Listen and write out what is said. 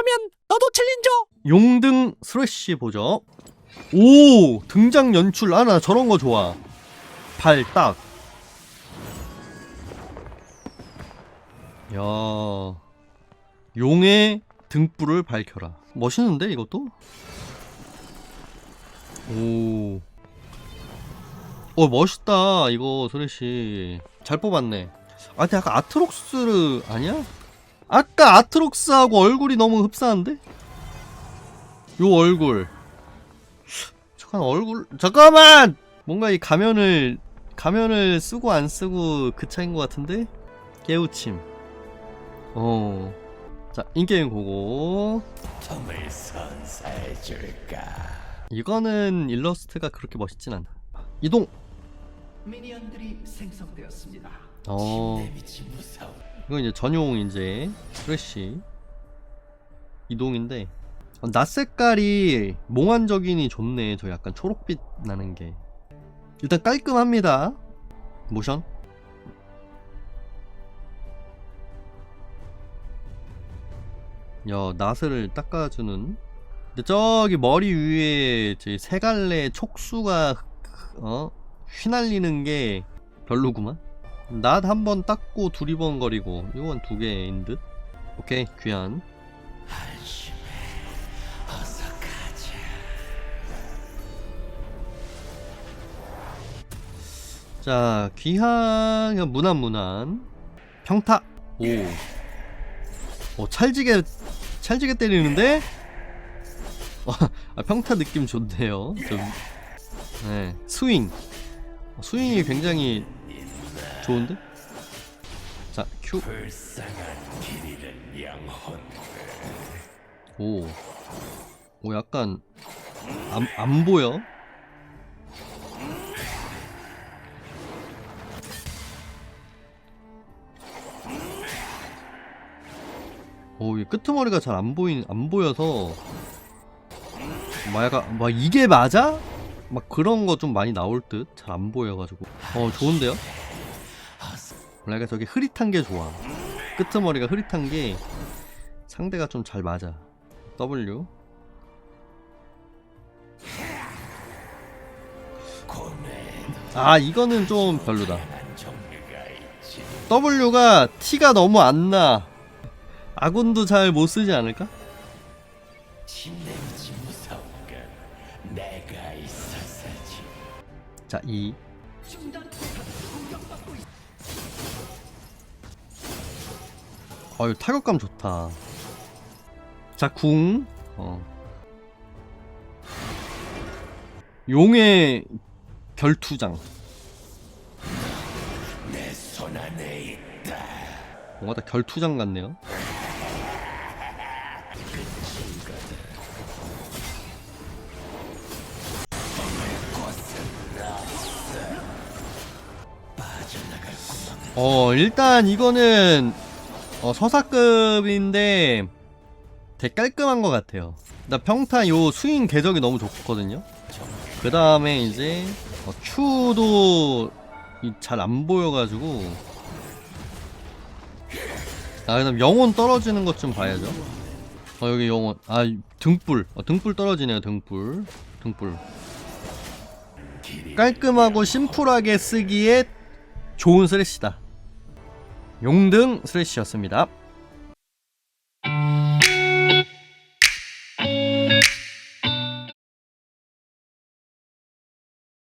하면 너도 챌린저. 용등 스레쉬 보죠. 오 등장 연출 아나 저런 거 좋아. 발 딱. 야 용의 등불을 밝혀라. 멋있는데 이것도? 오. 어 멋있다 이거 스레쉬 잘 뽑았네. 아 근데 아까 아트록스 아니야? 아까 아트록스하고 얼굴이 너무 흡사한데? 요 얼굴. 잠깐 얼굴 잠깐만! 뭔가 이 가면을 가면을 쓰고 안 쓰고 그 차인 것 같은데? 깨우침. 어 자 인게임 고고? 이거는 일러스트가 그렇게 멋있진 않아. 이동! 미니언들이 생성되었습니다. 어. 이건 이제 전용 이제 프레쉬 이동인데 어, 낯 색깔이 몽환적이니 좋네. 저 약간 초록빛 나는 게. 일단 깔끔합니다. 모션. 야 낯을 닦아주는. 근데 저기 머리 위에 제 세 갈래 촉수가 어 휘날리는 게 별로구만 낫 한 번 닦고 두리번거리고 이건 두 개인 듯. 오케이 귀한. 자 귀한 그냥 무난 무난. 평타. 오, 오 찰지게 찰지게 때리는데? 어, 아, 평타 느낌 좋네요. 좀, 네 스윙. 어, 스윙이 굉장히 좋은데 자 큐. 오, 오 약간 안, 안 보여? 오, 이 끄트머리가 잘 안 보인 안 보여서 막 약간 막 이게 맞아? 막 그런 거 좀 많이 나올 듯 잘 안 보여가지고 어 좋은데요? 원래 저게 흐릿한 게 좋아 끄트머리가 흐릿한 게 상대가 좀 잘 맞아 W 아 이거는 좀 별로다. W가 T가 너무 안나 아군도 잘 못 쓰지 않을까? 자 2. 어유 타격감 좋다 자 궁 어. 용의 결투장. 뭔가 다 결투장 같네요 어 일단 이거는 어, 서사급인데 되게 깔끔한 것 같아요. 나 평타 요 스윙 궤적이 너무 좋거든요. 그 다음에 이제 어, Q도 잘 안 보여가지고. 아 그다음 영혼 떨어지는 것 좀 봐야죠. 어 여기 영혼. 아 등불. 어, 등불 떨어지네요 등불. 등불. 깔끔하고 심플하게 쓰기에 좋은 스레시다 용등 스레시였습니다